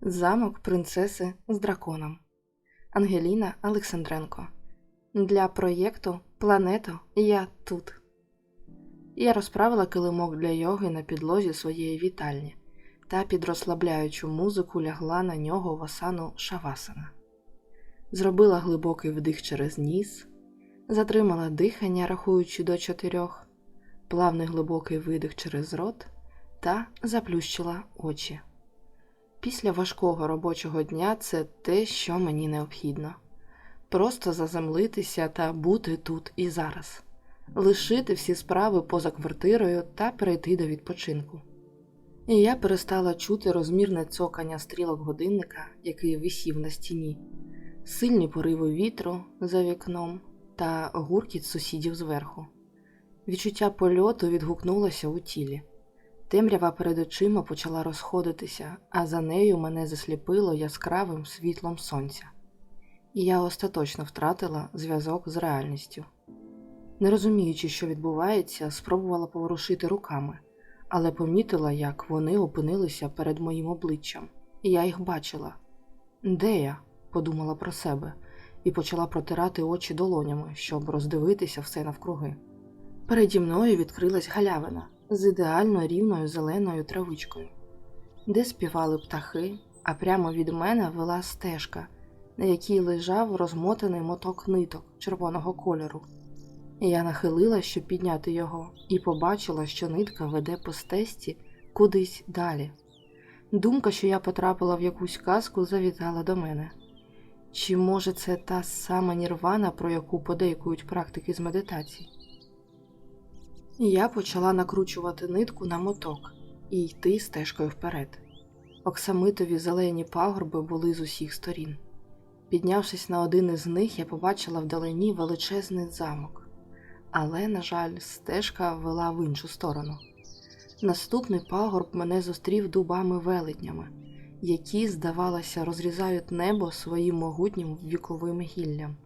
Замок принцеси з драконом. Ангеліна Олександренко. Для проєкту Плането Я тут. Я розправила килимок для йоги на підлозі своєї вітальні та під розслабляючу музику лягла на нього в осану шавасана. Зробила глибокий вдих через ніс, затримала дихання, рахуючи до чотирьох, плавний глибокий видих через рот та заплющила очі. Після важкого робочого дня це те, що мені необхідно. Просто заземлитися та бути тут і зараз, лишити всі справи поза квартирою та перейти до відпочинку. І я перестала чути розмірне цокання стрілок годинника, який висів на стіні, сильні пориви вітру за вікном та гуркіт сусідів зверху. Відчуття польоту відгукнулося у тілі. Темрява перед очима почала розходитися, а за нею мене засліпило яскравим світлом сонця, і я остаточно втратила зв'язок з реальністю. Не розуміючи, що відбувається, спробувала поворушити руками, але помітила, як вони опинилися перед моїм обличчям, і я їх бачила. Де я? подумала про себе і почала протирати очі долонями, щоб роздивитися все навкруги. Переді мною відкрилась галявина з ідеально рівною зеленою травичкою, де співали птахи, а прямо від мене вела стежка, на якій лежав розмотаний моток ниток червоного кольору. Я нахилила, щоб підняти його, і побачила, що нитка веде по стесті кудись далі. Думка, що я потрапила в якусь казку, завітала до мене. Чи може це та сама нірвана, про яку подейкують практики з медитацій? Я почала накручувати нитку на моток і йти стежкою вперед. Оксамитові зелені пагорби були з усіх сторін. Піднявшись на один із них, я побачила вдалині величезний замок, але, на жаль, стежка вела в іншу сторону. Наступний пагорб мене зустрів дубами велетнями, які, здавалося, розрізають небо своїм могутнім віковим гіллям.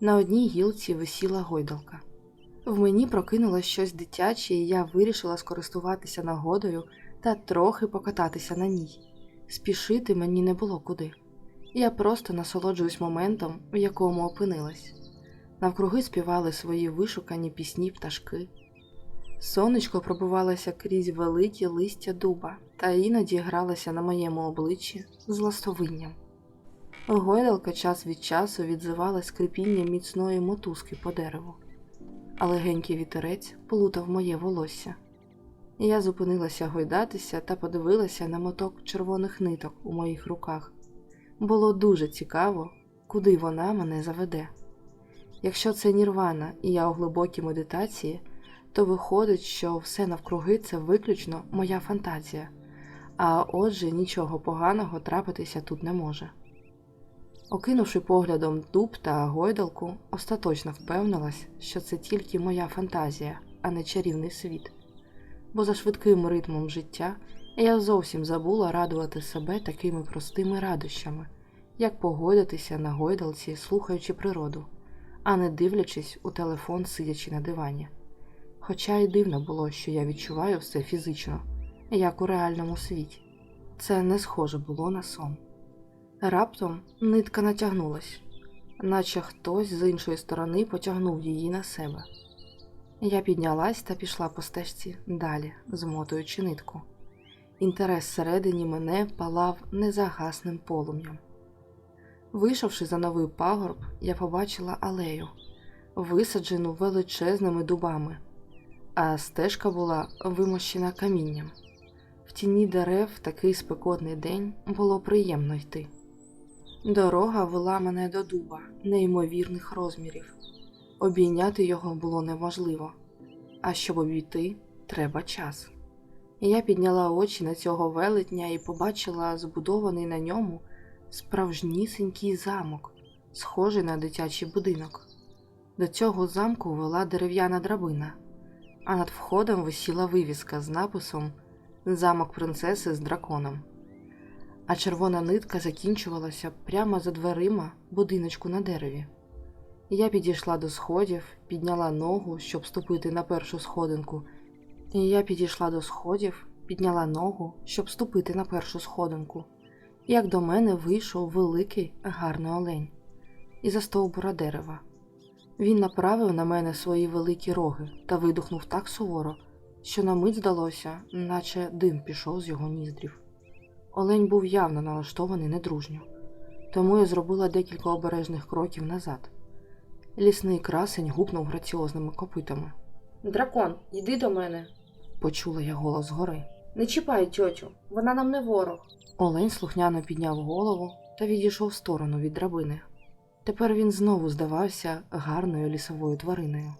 На одній гілці висіла гойдалка. В мені прокинулось щось дитяче, і я вирішила скористуватися нагодою та трохи покататися на ній. Спішити мені не було куди. Я просто насолоджуюсь моментом, в якому опинилась. Навкруги співали свої вишукані пісні пташки. Сонечко пробивалося крізь великі листя дуба та іноді гралося на моєму обличчі з ластовинням. Гойдалка час від часу відзивала скрипіння міцної мотузки по дереву а легенький вітерець полутав моє волосся. Я зупинилася гойдатися та подивилася на моток червоних ниток у моїх руках. Було дуже цікаво, куди вона мене заведе. Якщо це нірвана і я у глибокій медитації, то виходить, що все навкруги це виключно моя фантазія, а отже нічого поганого трапитися тут не може. Окинувши поглядом дуб та гойдалку, остаточно впевнилась, що це тільки моя фантазія, а не чарівний світ. Бо за швидким ритмом життя я зовсім забула радувати себе такими простими радощами, як погодитися на гойдалці, слухаючи природу, а не дивлячись у телефон, сидячи на дивані. Хоча й дивно було, що я відчуваю все фізично, як у реальному світі. Це не схоже було на сон. Раптом нитка натягнулась, наче хтось з іншої сторони потягнув її на себе. Я піднялась та пішла по стежці далі, змотуючи нитку. Інтерес всередині мене палав незагасним полум'ям. Вийшовши за новий пагорб, я побачила алею, висаджену величезними дубами, а стежка була вимощена камінням. В тіні дерев такий спекотний день було приємно йти. Дорога вела мене до дуба неймовірних розмірів. Обійняти його було неможливо, а щоб обійти, треба час. Я підняла очі на цього велетня і побачила збудований на ньому справжнісінький замок, схожий на дитячий будинок. До цього замку вела дерев'яна драбина, а над входом висіла вивіска з написом Замок принцеси з драконом а червона нитка закінчувалася прямо за дверима будиночку на дереві. Я підійшла до сходів, підняла ногу, щоб ступити на першу сходинку, і я підійшла до сходів, підняла ногу, щоб ступити на першу сходинку. як до мене вийшов великий гарний олень із-за стовбура дерева. Він направив на мене свої великі роги та видухнув так суворо, що на мить здалося, наче дим пішов з його ніздрів. Олень був явно налаштований недружньо, тому я зробила декілька обережних кроків назад. Лісний красень гупнув граціозними копитами. Дракон, йди до мене, почула я голос згори. Не чіпай тьотю, вона нам не ворог. Олень слухняно підняв голову та відійшов в сторону від драбини. Тепер він знову здавався гарною лісовою твариною.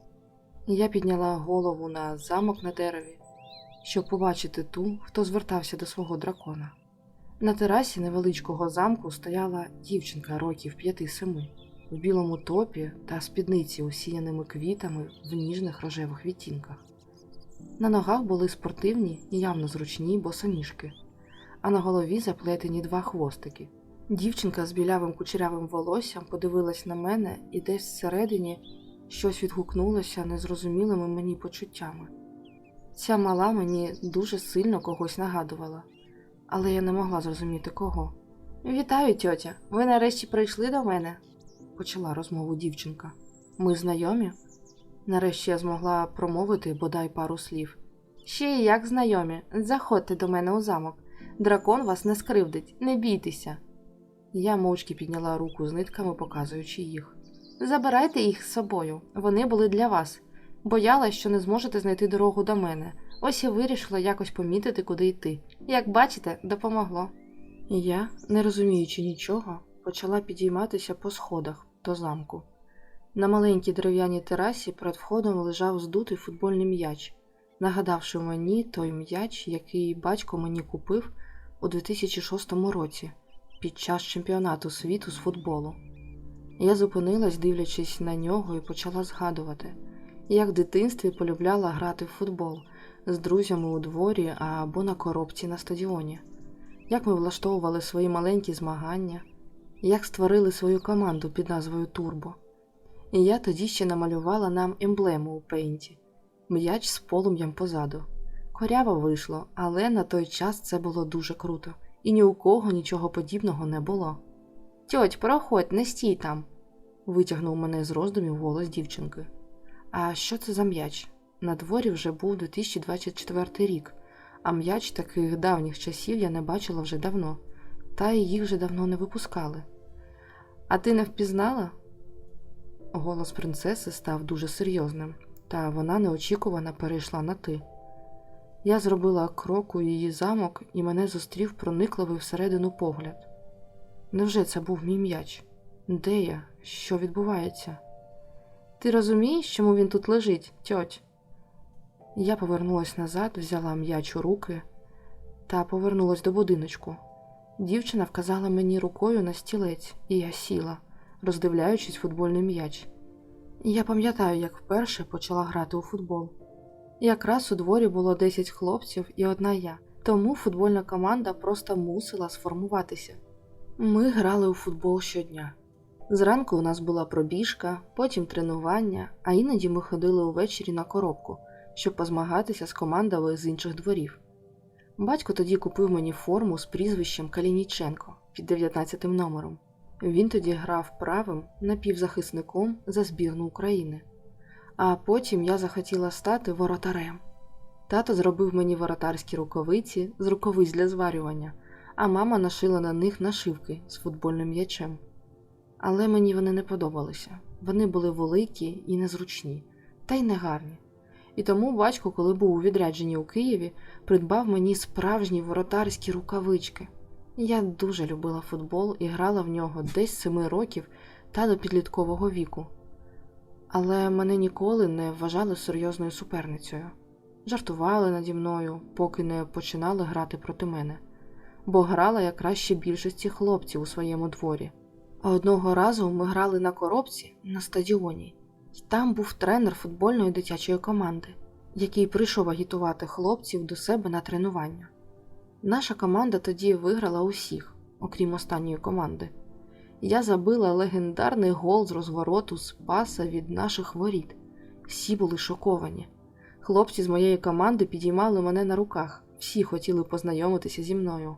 Я підняла голову на замок на дереві, щоб побачити ту, хто звертався до свого дракона. На терасі невеличкого замку стояла дівчинка років п'яти-семи в білому топі та спідниці, усіяними квітами в ніжних рожевих відтінках. На ногах були спортивні і явно зручні босоніжки, а на голові заплетені два хвостики. Дівчинка з білявим кучерявим волоссям подивилась на мене і десь всередині щось відгукнулося незрозумілими мені почуттями. Ця мала мені дуже сильно когось нагадувала, але я не могла зрозуміти кого. Вітаю, тьотя! Ви нарешті прийшли до мене, почала розмову дівчинка. Ми знайомі? Нарешті я змогла промовити бодай пару слів. Ще й як знайомі, заходьте до мене у замок. Дракон вас не скривдить, не бійтеся. Я мовчки підняла руку з нитками, показуючи їх. Забирайте їх з собою, вони були для вас. Боялась, що не зможете знайти дорогу до мене. Ось і вирішила якось помітити, куди йти. Як бачите, допомогло. І я, не розуміючи нічого, почала підійматися по сходах до замку. На маленькій дерев'яній терасі перед входом лежав здутий футбольний м'яч, нагадавши мені той м'яч, який батько мені купив у 2006 році під час чемпіонату світу з футболу. Я зупинилась, дивлячись на нього, і почала згадувати, як в дитинстві полюбляла грати в футбол з друзями у дворі або на коробці на стадіоні, як ми влаштовували свої маленькі змагання, як створили свою команду під назвою Турбо. І я тоді ще намалювала нам емблему у пейнті м'яч з полум'ям позаду. Коряво вийшло, але на той час це було дуже круто, і ні у кого нічого подібного не було. Тьоть, проходь, не стій там, витягнув мене з роздумів голос дівчинки. А що це за м'яч? На дворі вже був 2024 рік, а м'яч таких давніх часів я не бачила вже давно, та й їх вже давно не випускали. А ти не впізнала? Голос принцеси став дуже серйозним, та вона неочікувано перейшла на ти. Я зробила крок у її замок, і мене зустрів проникливий всередину погляд. Невже це був мій м'яч? Де я? Що відбувається? Ти розумієш, чому він тут лежить, тьоть? Я повернулась назад, взяла м'яч у руки та повернулась до будиночку. Дівчина вказала мені рукою на стілець, і я сіла, роздивляючись футбольний м'яч. Я пам'ятаю, як вперше почала грати у футбол. Якраз у дворі було 10 хлопців і одна я, тому футбольна команда просто мусила сформуватися. Ми грали у футбол щодня. Зранку у нас була пробіжка, потім тренування, а іноді ми ходили увечері на коробку, щоб позмагатися з командами з інших дворів. Батько тоді купив мені форму з прізвищем Калініченко під 19 номером. Він тоді грав правим напівзахисником за збірну України. А потім я захотіла стати воротарем. Тато зробив мені воротарські рукавиці з рукавиць для зварювання, а мама нашила на них нашивки з футбольним м'ячем. Але мені вони не подобалися. Вони були великі і незручні, та й негарні. І тому батько, коли був у відрядженні у Києві, придбав мені справжні воротарські рукавички. Я дуже любила футбол і грала в нього десь семи років та до підліткового віку. Але мене ніколи не вважали серйозною суперницею. Жартували наді мною, поки не починали грати проти мене, бо грала я краще більшості хлопців у своєму дворі. А одного разу ми грали на коробці на стадіоні, і там був тренер футбольної дитячої команди, який прийшов агітувати хлопців до себе на тренування. Наша команда тоді виграла усіх, окрім останньої команди. Я забила легендарний гол з розвороту з паса від наших воріт. Всі були шоковані. Хлопці з моєї команди підіймали мене на руках, всі хотіли познайомитися зі мною.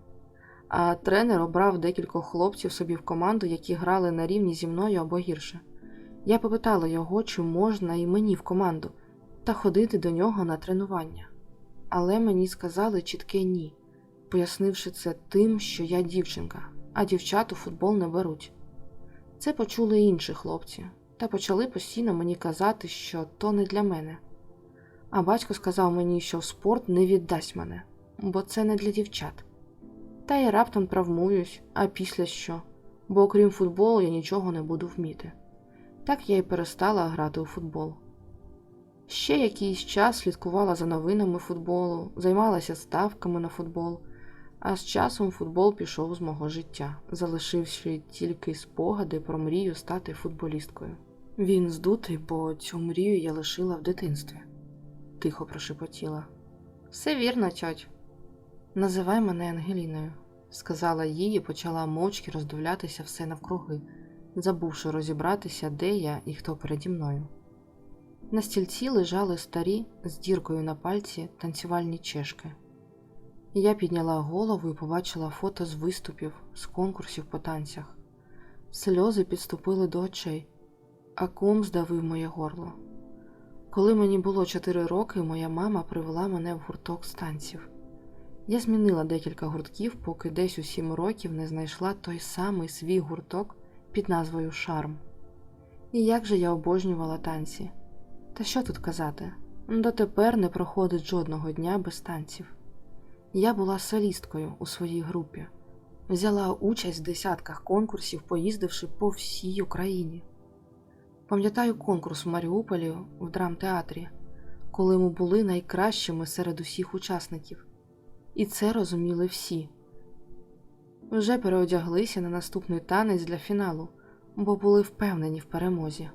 а тренер обрав декількох хлопців собі в команду, які грали на рівні зі мною або гірше. Я попитала його, чи можна і мені в команду, та ходити до нього на тренування. Але мені сказали чітке ні, пояснивши це тим, що я дівчинка, а дівчат у футбол не беруть. Це почули інші хлопці, та почали постійно мені казати, що то не для мене. А батько сказав мені, що в спорт не віддасть мене, бо це не для дівчат. Та я раптом травмуюсь, а після що? Бо окрім футболу я нічого не буду вміти. Так я й перестала грати у футбол. Ще якийсь час слідкувала за новинами футболу, займалася ставками на футбол, а з часом футбол пішов з мого життя, залишивши тільки спогади про мрію стати футболісткою. Він здутий, бо цю мрію я лишила в дитинстві, тихо прошепотіла. Все вірно, тьоть. Називай мене Ангеліною, сказала їй і почала мовчки роздивлятися все навкруги, забувши розібратися, де я і хто переді мною. На стільці лежали старі з діркою на пальці танцювальні чешки. Я підняла голову і побачила фото з виступів, з конкурсів по танцях. Сльози підступили до очей, а ком здавив моє горло. Коли мені було 4 роки, моя мама привела мене в гурток з танців. Я змінила декілька гуртків, поки десь у 7 років не знайшла той самий свій гурток під назвою Шарм. І як же я обожнювала танці. Та що тут казати? Дотепер не проходить жодного дня без танців. Я була солісткою у своїй групі, взяла участь в десятках конкурсів, поїздивши по всій Україні. Пам'ятаю конкурс в Маріуполі в драмтеатрі, коли ми були найкращими серед усіх учасників, і це розуміли всі. Вже переодяглися на наступний танець для фіналу, бо були впевнені в перемозі.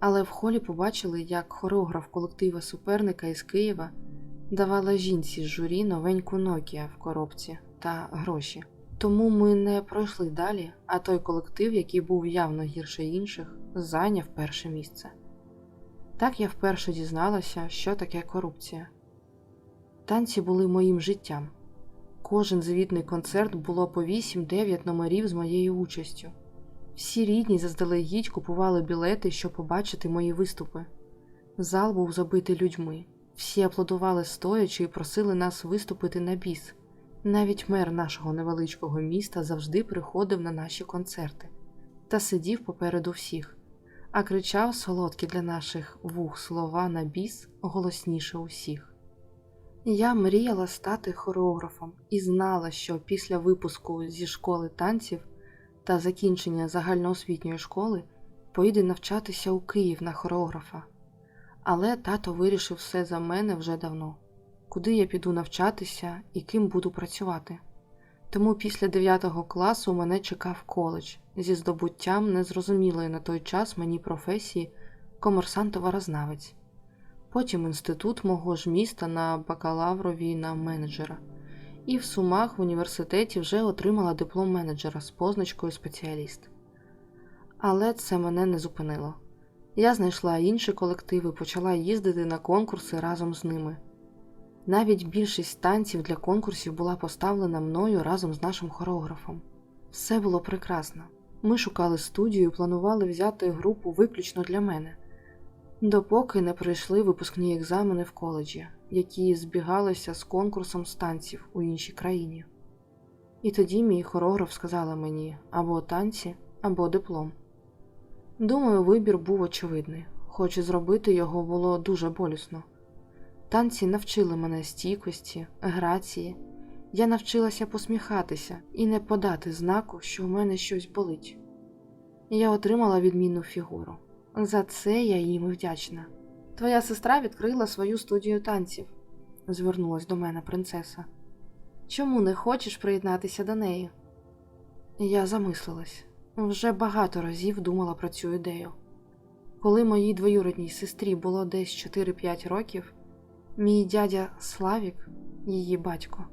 Але в холі побачили, як хореограф колектива суперника із Києва давала жінці з журі новеньку Nokia в коробці та гроші. Тому ми не пройшли далі, а той колектив, який був явно гірше інших, зайняв перше місце. Так я вперше дізналася, що таке корупція. Танці були моїм життям. Кожен звітний концерт було по 8-9 номерів з моєю участю. Всі рідні заздалегідь купували білети, щоб побачити мої виступи. Зал був забитий людьми. Всі аплодували стоячи і просили нас виступити на біс. Навіть мер нашого невеличкого міста завжди приходив на наші концерти та сидів попереду всіх, а кричав солодкі для наших вух слова на біс голосніше усіх. Я мріяла стати хореографом і знала, що після випуску зі школи танців та закінчення загальноосвітньої школи поїде навчатися у Київ на хореографа. Але тато вирішив все за мене вже давно, куди я піду навчатися і ким буду працювати. Тому після 9 класу мене чекав коледж зі здобуттям незрозумілої на той час мені професії комерсант-товарознавець, потім інститут мого ж міста на бакалаврові на менеджера, і в Сумах в університеті вже отримала диплом менеджера з позначкою спеціаліст. Але це мене не зупинило. Я знайшла інші колективи, почала їздити на конкурси разом з ними. Навіть більшість танців для конкурсів була поставлена мною разом з нашим хореографом. Все було прекрасно. Ми шукали студію і планували взяти групу виключно для мене, допоки не пройшли випускні екзамени в коледжі, які збігалися з конкурсом з танців у іншій країні. І тоді мій хореограф сказала мені або танці, або диплом. Думаю, вибір був очевидний, хоч і зробити його було дуже болісно. Танці навчили мене стійкості, грації. Я навчилася посміхатися і не подати знаку, що в мене щось болить. Я отримала відмінну фігуру. За це я їм вдячна. Твоя сестра відкрила свою студію танців, звернулась до мене принцеса. Чому не хочеш приєднатися до неї? Я замислилась. Вже багато разів думала про цю ідею. Коли моїй двоюродній сестрі було десь 4-5 років, мій дядя Славік, її батько,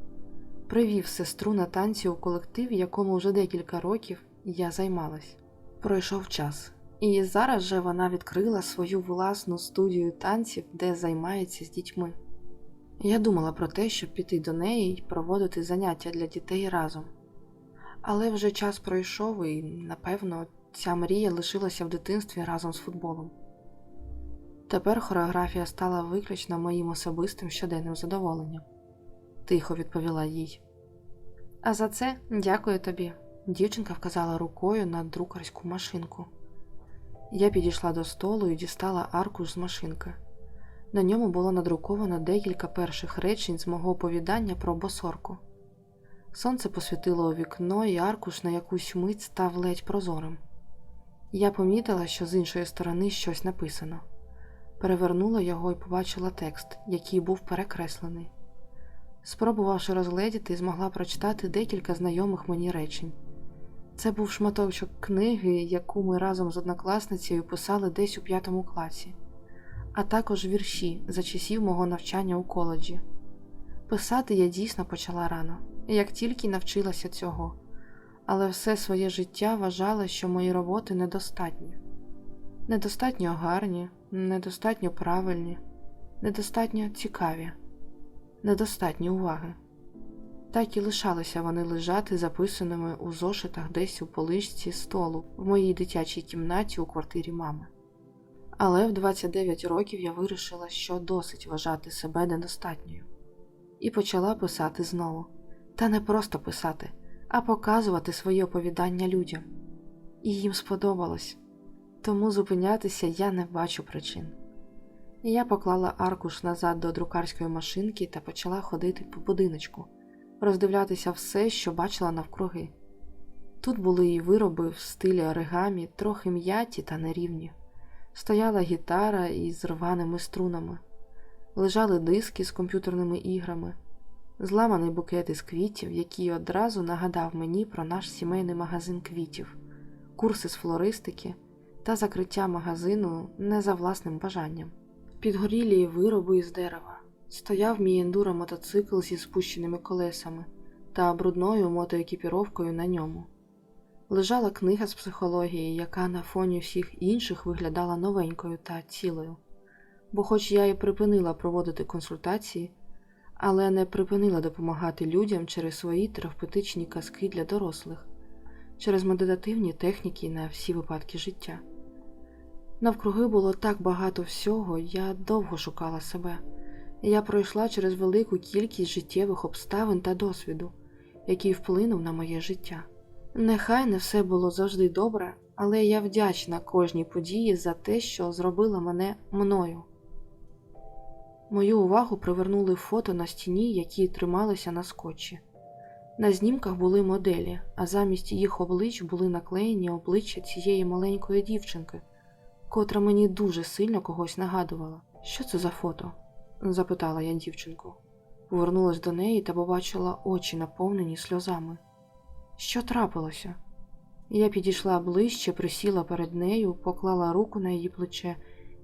привів сестру на танці у колектив, якому вже декілька років я займалась. Пройшов час, і зараз же вона відкрила свою власну студію танців, де займається з дітьми. Я думала про те, щоб піти до неї і проводити заняття для дітей разом. Але вже час пройшов, і, напевно, ця мрія лишилася в дитинстві разом з футболом. Тепер хореографія стала виключно моїм особистим щоденним задоволенням, тихо відповіла їй. А за це дякую тобі, дівчинка вказала рукою на друкарську машинку. Я підійшла до столу і дістала аркуш з машинки. На ньому було надруковано декілька перших речень з мого оповідання про босорку. Сонце посвітило у вікно, і аркуш на якусь мить став ледь прозорим. Я помітила, що з іншої сторони щось написано. Перевернула його і побачила текст, який був перекреслений. Спробувавши розгледіти, змогла прочитати декілька знайомих мені речень. Це був шматочок книги, яку ми разом з однокласницею писали десь у п'ятому класі, а також вірші за часів мого навчання у коледжі. Писати я дійсно почала рано, як тільки навчилася цього, але все своє життя вважала, що мої роботи недостатні. Недостатньо гарні, недостатньо правильні, недостатньо цікаві, недостатньо уваги. Так і лишалися вони лежати записаними у зошитах десь у поличці столу в моїй дитячій кімнаті у квартирі мами. Але в 29 років я вирішила, що досить вважати себе недостатньою, і почала писати знову. Та не просто писати, а показувати свої оповідання людям. І їм сподобалось, тому зупинятися я не бачу причин. Я поклала аркуш назад до друкарської машинки та почала ходити по будиночку роздивлятися все, що бачила навкруги. Тут були і вироби в стилі оригамі, трохи м'яті та нерівні. Стояла гітара із рваними струнами, лежали диски з комп'ютерними іграми, зламаний букет із квітів, який одразу нагадав мені про наш сімейний магазин квітів, курси з флористики та закриття магазину не за власним бажанням, підгорілі вироби із дерева. Стояв мій ендуро мотоцикл зі спущеними колесами та брудною мотоекіпіровкою на ньому. Лежала книга з психології, яка на фоні всіх інших виглядала новенькою та цілою. Бо, хоч я і припинила проводити консультації, але не припинила допомагати людям через свої терапевтичні казки для дорослих, через медитативні техніки на всі випадки життя. Навкруги було так багато всього, я довго шукала себе. Я пройшла через велику кількість життєвих обставин та досвіду, який вплинув на моє життя. Нехай не все було завжди добре, але я вдячна кожній події за те, що зробила мене мною. Мою увагу привернули фото на стіні, які трималися на скотчі. На знімках були моделі, а замість їх облич були наклеєні обличчя цієї маленької дівчинки, котра мені дуже сильно когось нагадувала. Що це за фото? Запитала я дівчинку. Повернулась до неї та побачила очі, наповнені сльозами. Що трапилося? Я підійшла ближче, присіла перед нею, поклала руку на її плече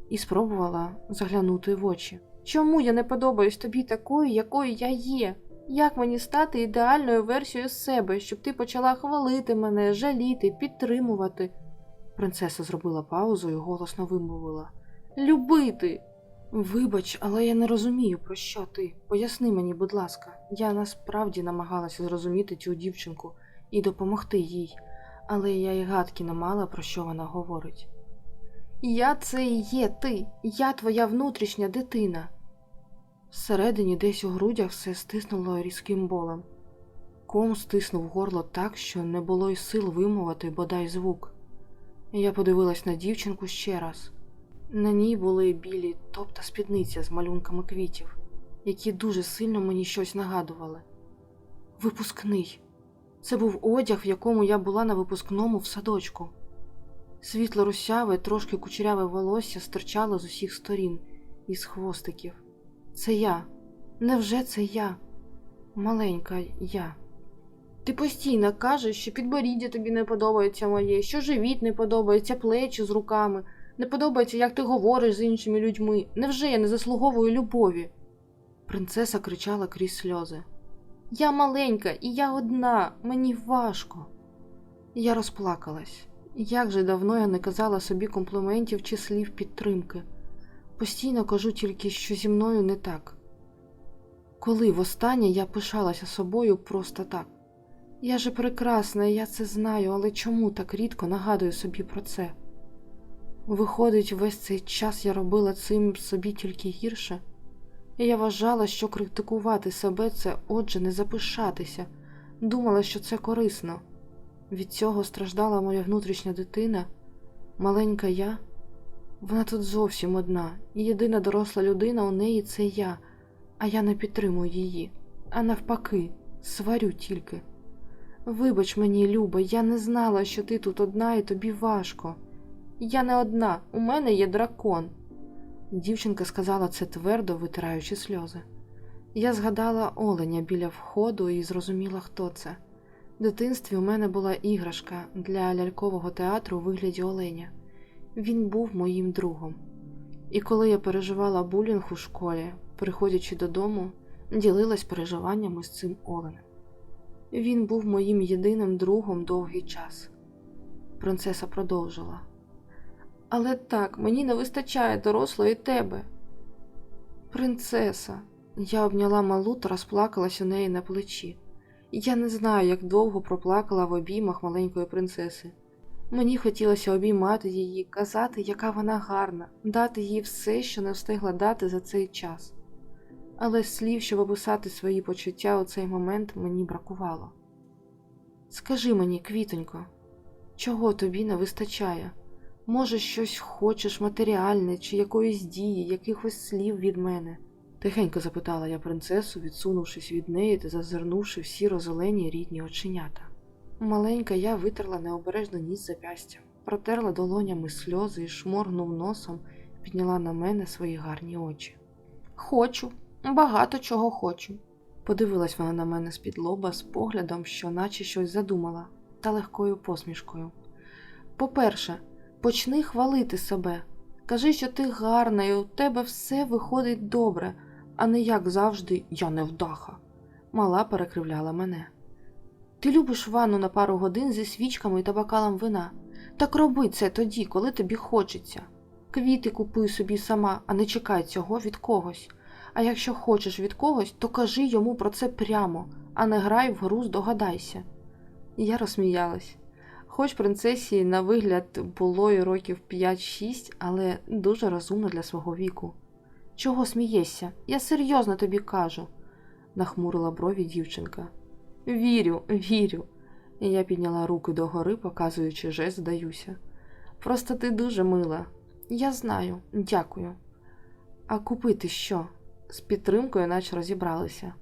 і спробувала заглянути в очі. Чому я не подобаюсь тобі такою, якою я є? Як мені стати ідеальною версією себе, щоб ти почала хвалити мене, жаліти, підтримувати? Принцеса зробила паузу і голосно вимовила Любити. Вибач, але я не розумію, про що ти. Поясни мені, будь ласка, я насправді намагалася зрозуміти цю дівчинку і допомогти їй, але я й гадки не мала, про що вона говорить. Я це і є ти, я твоя внутрішня дитина. Всередині десь у грудях все стиснуло різким болем. Ком стиснув горло так, що не було й сил вимовити бодай звук. Я подивилась на дівчинку ще раз. На ній були білі топ та спідниця з малюнками квітів, які дуже сильно мені щось нагадували. Випускний. Це був одяг, в якому я була на випускному в садочку. Світло русяве, трошки кучеряве волосся стирчало з усіх сторін, із хвостиків. Це я. Невже це я? Маленька я. Ти постійно кажеш, що підборіддя тобі не подобається моє, що живіт не подобається, плечі з руками. Не подобається, як ти говориш з іншими людьми. Невже я не заслуговую любові? Принцеса кричала крізь сльози. Я маленька, і я одна, мені важко. Я розплакалась. Як же давно я не казала собі компліментів чи слів підтримки. Постійно кажу тільки, що зі мною не так. Коли востаннє я пишалася собою просто так, Я же прекрасна, я це знаю, але чому так рідко нагадую собі про це? Виходить, весь цей час я робила цим собі тільки гірше, і я вважала, що критикувати себе це отже не запишатися, думала, що це корисно. Від цього страждала моя внутрішня дитина, маленька я. Вона тут зовсім одна, і єдина доросла людина у неї це я, а я не підтримую її, а навпаки, сварю тільки. Вибач мені, Люба, я не знала, що ти тут одна і тобі важко. Я не одна, у мене є дракон. Дівчинка сказала це твердо, витираючи сльози. Я згадала оленя біля входу і зрозуміла, хто це. В дитинстві у мене була іграшка для лялькового театру у вигляді оленя. Він був моїм другом. І коли я переживала булінг у школі, приходячи додому, ділилась переживаннями з цим оленем. Він був моїм єдиним другом довгий час. Принцеса продовжила. Але так, мені не вистачає дорослої тебе. Принцеса, я обняла малу та розплакалась у неї на плечі. Я не знаю, як довго проплакала в обіймах маленької принцеси. Мені хотілося обіймати її, казати, яка вона гарна, дати їй все, що не встигла дати за цей час. Але слів, щоб описати свої почуття у цей момент, мені бракувало. Скажи мені, квітонько, чого тобі не вистачає? Може, щось хочеш матеріальне чи якоїсь дії, якихось слів від мене? Тихенько запитала я принцесу, відсунувшись від неї та зазирнувши всі розолені рідні оченята. Маленька я витерла необережно ніс запястя, протерла долонями сльози і шморгнув носом, підняла на мене свої гарні очі. Хочу, багато чого хочу. Подивилась вона на мене з-під лоба з поглядом, що наче щось задумала, та легкою посмішкою. По-перше, почни хвалити себе. Кажи, що ти гарна, і у тебе все виходить добре, а не як завжди я невдаха. Мала перекривляла мене. Ти любиш ванну на пару годин зі свічками та бокалом вина. Так роби це тоді, коли тобі хочеться. Квіти купуй собі сама, а не чекай цього від когось. А якщо хочеш від когось, то кажи йому про це прямо, а не грай в гру здогадайся. Я розсміялась. Хоч принцесі на вигляд було й років 5-6, але дуже розумно для свого віку. Чого смієшся? Я серйозно тобі кажу, нахмурила брові дівчинка. Вірю, вірю. Я підняла руки догори, показуючи жест, здаюся. Просто ти дуже мила. Я знаю, дякую. А купити що? З підтримкою наче розібралися.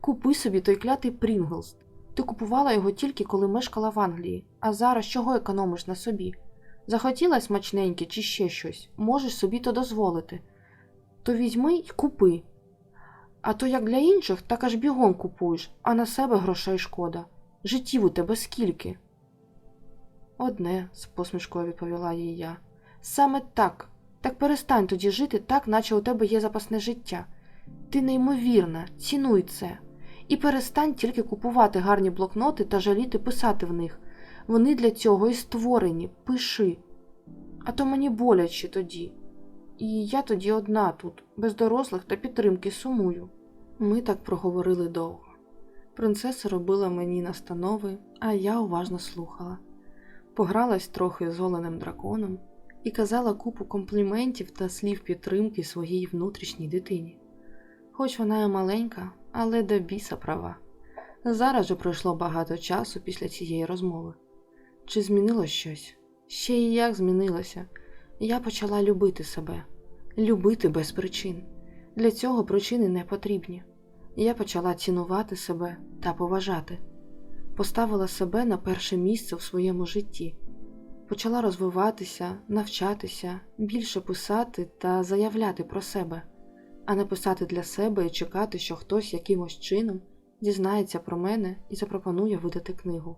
Купи собі той клятий Прінглс. Ти купувала його тільки коли мешкала в Англії, а зараз чого економиш на собі? Захотіла смачненьке чи ще щось, можеш собі то дозволити. То візьми й купи. А то як для інших, так аж бігом купуєш, а на себе грошей шкода. Життів у тебе скільки? Одне, з посмішкою відповіла їй я. Саме так. Так перестань тоді жити так, наче у тебе є запасне життя. Ти неймовірна, цінуй це. І перестань тільки купувати гарні блокноти та жаліти писати в них. Вони для цього і створені, пиши. А то мені боляче тоді. І я тоді одна тут, без дорослих та підтримки сумую. Ми так проговорили довго. Принцеса робила мені настанови, а я уважно слухала. Погралась трохи з оленем драконом і казала купу компліментів та слів підтримки своїй внутрішній дитині. Хоч вона і маленька, але до біса права. Зараз же пройшло багато часу після цієї розмови. Чи змінилось щось? Ще і як змінилося. Я почала любити себе, любити без причин. Для цього причини не потрібні. Я почала цінувати себе та поважати, поставила себе на перше місце в своєму житті, почала розвиватися, навчатися, більше писати та заявляти про себе, а не писати для себе і чекати, що хтось якимось чином дізнається про мене і запропонує видати книгу.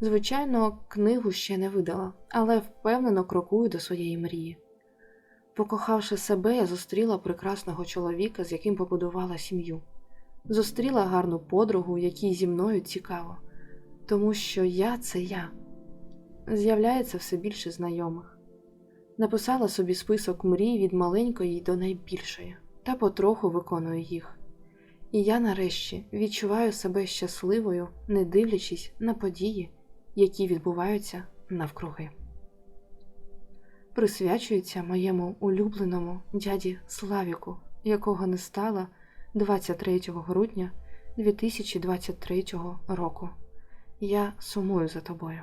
Звичайно, книгу ще не видала, але впевнено крокую до своєї мрії. Покохавши себе, я зустріла прекрасного чоловіка, з яким побудувала сім'ю. Зустріла гарну подругу, якій зі мною цікаво, тому що я це я. З'являється все більше знайомих. Написала собі список мрій від маленької до найбільшої, та потроху виконую їх. І я нарешті відчуваю себе щасливою, не дивлячись на події, які відбуваються навкруги. Присвячується моєму улюбленому дяді Славіку, якого не стало 23 грудня 2023 року. Я сумую за тобою.